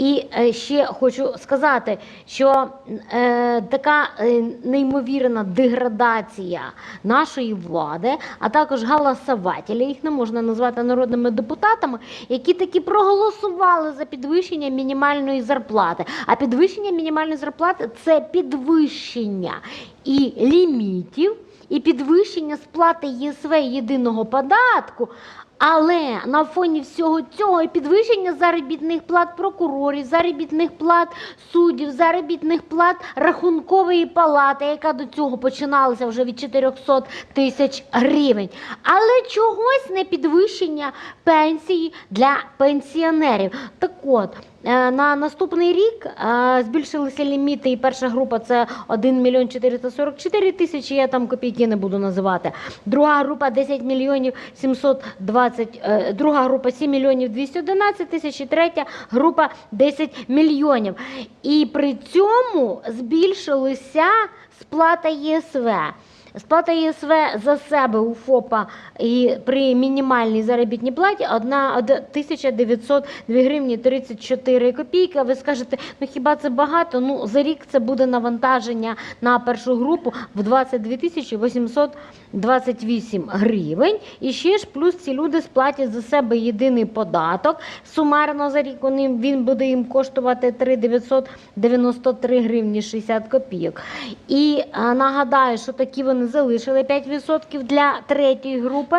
І е, ще хочу сказати, що е, така е, неймовірна деградація нашої влади, а також голосователі, їх не можна назвати народними депутатами, які таки проголосували за підвищення мінімальної зарплати. А підвищення мінімальної зарплати це підвищення і лімітів, і підвищення сплати ЄСВ єдиного податку. Але на фоні всього цього і підвищення заробітних плат прокурорів, заробітних плат суддів, заробітних плат рахункової палати, яка до цього починалася вже від 400 тисяч гривень. Але чогось не підвищення пенсії для пенсіонерів. Так от. Е, На наступний рік е, збільшилися ліміти, і перша група це 1 мільйон 444 тисячі, я там копійки не буду називати. Друга група 10 мільйонів 720, е, друга група 7 мільйонів 211 тисяч, і третя група 10 мільйонів. І при цьому збільшилася сплата ЄСВ. Сплата ЄСВ за себе у ФОПа і при мінімальній заробітній платі 1902 гривні 34 копійки. Ви скажете, ну хіба це багато? Ну за рік це буде навантаження на першу групу в 22 тисячі 828 гривень. І ще ж плюс ці люди сплатять за себе єдиний податок. Сумарно за рік вони, він буде їм коштувати 3 993 гривні 60 копійок. І нагадаю, що такі вони залишили 5% для третьої групи.